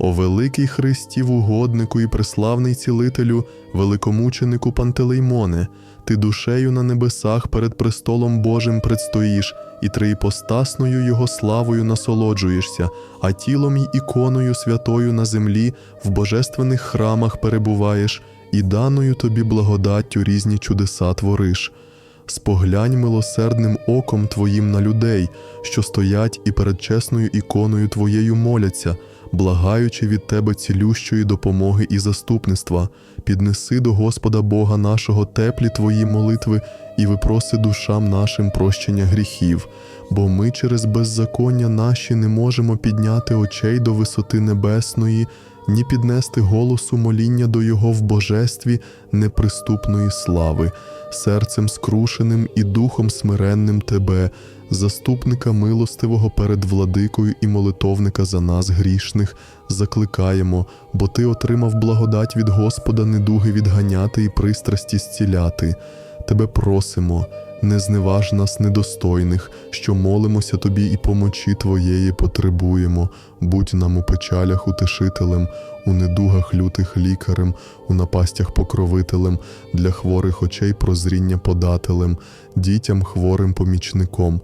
О великий Христів угоднику і преславний цілителю, великомученику Пантелеймоне, ти душею на небесах перед престолом Божим предстоїш, і триіпостасною його славою насолоджуєшся, а тілом й іконою святою на землі в божественних храмах перебуваєш, і даною тобі благодаттю різні чудеса твориш. Споглянь милосердним оком Твоїм на людей, що стоять і перед чесною іконою Твоєю моляться, благаючи від Тебе цілющої допомоги і заступництва, піднеси до Господа Бога нашого теплі Твої молитви і випроси душам нашим прощення гріхів, бо ми через беззаконня наші не можемо підняти очей до висоти небесної, ні піднести голосу моління до Його в божестві неприступної слави, серцем скрушеним і духом смиренним Тебе, заступника милостивого перед владикою і молитовника за нас грішних, закликаємо, бо Ти отримав благодать від Господа недуги відганяти і пристрасті зціляти. Тебе просимо, не зневаж нас недостойних, що молимося тобі і помочі Твоєї потребуємо, будь нам у печалях утешителем, у недугах лютих лікарем, у напастях покровителем, для хворих очей прозріння подателем, дітям хворим помічником.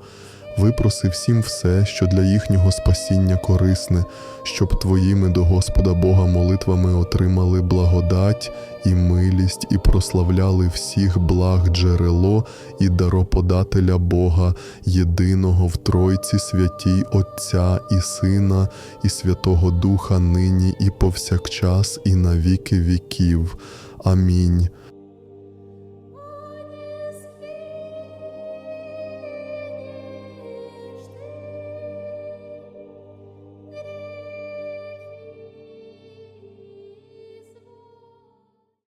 Випроси всім все, що для їхнього спасіння корисне, щоб твоїми до Господа Бога молитвами отримали благодать і милість, і прославляли всіх благ джерело і дароподателя Бога, єдиного в Тройці святій Отця і Сина, і Святого Духа нині і повсякчас, і на віки віків. Амінь.